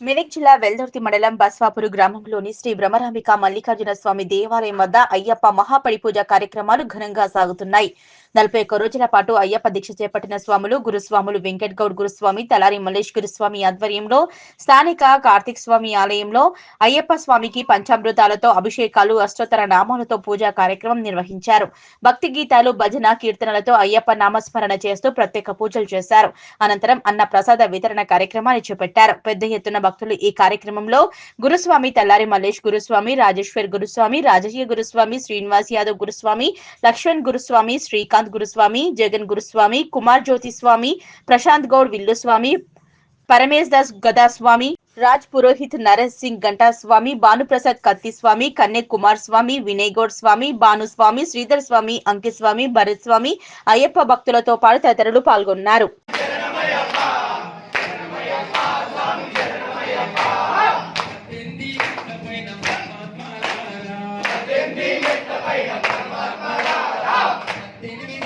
మెదక్ జిల్లా వెల్దుర్తి మండలం బస్వాపురు గ్రామంలోని శ్రీ బ్రహ్మరాంబిక మల్లికార్జున స్వామి దేవాలయం వద్ద అయ్యప్ప మహాపడి పూజ కార్యక్రమాలు ఘనంగా సాగుతున్నాయి. నలభై ఒక్క రోజుల పాటు అయ్యప్ప దీక్ష చేపట్టిన స్వాములు గురుస్వాములు వెంకట్ గౌడ్ గురుస్వామి తలారి మల్లేష్ గురుస్వామి ఆధ్వర్యంలో స్థానిక కార్తీక్ స్వామి ఆలయంలో అయ్యప్ప స్వామికి పంచామృతాలతో అభిషేకాలు అష్టోత్తర నామాలతో పూజా కార్యక్రమం నిర్వహించారు. భక్తి గీతాలు భజన కీర్తనలతో అయ్యప్ప నామస్మరణ చేస్తూ ప్రత్యేక పూజలు చేశారు. అనంతరం అన్న ప్రసాద వితరణ కార్యక్రమాన్ని చేపట్టారు. పెద్ద ఎత్తున భక్తులు ఈ కార్యక్రమంలో గురుస్వామి తల్లారి మల్లేష్ గురుస్వామి రాజేశ్వర్ గురుస్వామి రాజకీయ గురుస్వామి శ్రీనివాస్ యాదవ్ గురుస్వామి లక్ష్మణ్ గురుస్వామి శ్రీకాంత్ గురుస్వామి జగన్ గురుస్వామి కుమార్ జ్యోతి స్వామి ప్రశాంత్ గౌడ్ విల్లుస్వామి పరమేశ్ దాస్ గదాస్వామి రాజ్ పురోహిత్ నరేష్ సింగ్ గంటా స్వామి భానుప్రసాద్ కత్తి స్వామి కన్నె కుమార్ స్వామి వినయ్ గౌడ్ స్వామి భానుస్వామి శ్రీధర్ స్వామి అంకిత్ స్వామి భరత్ స్వామి అయ్యప్ప భక్తులతో పాటు తదితరులు పాల్గొన్నారు Thank you.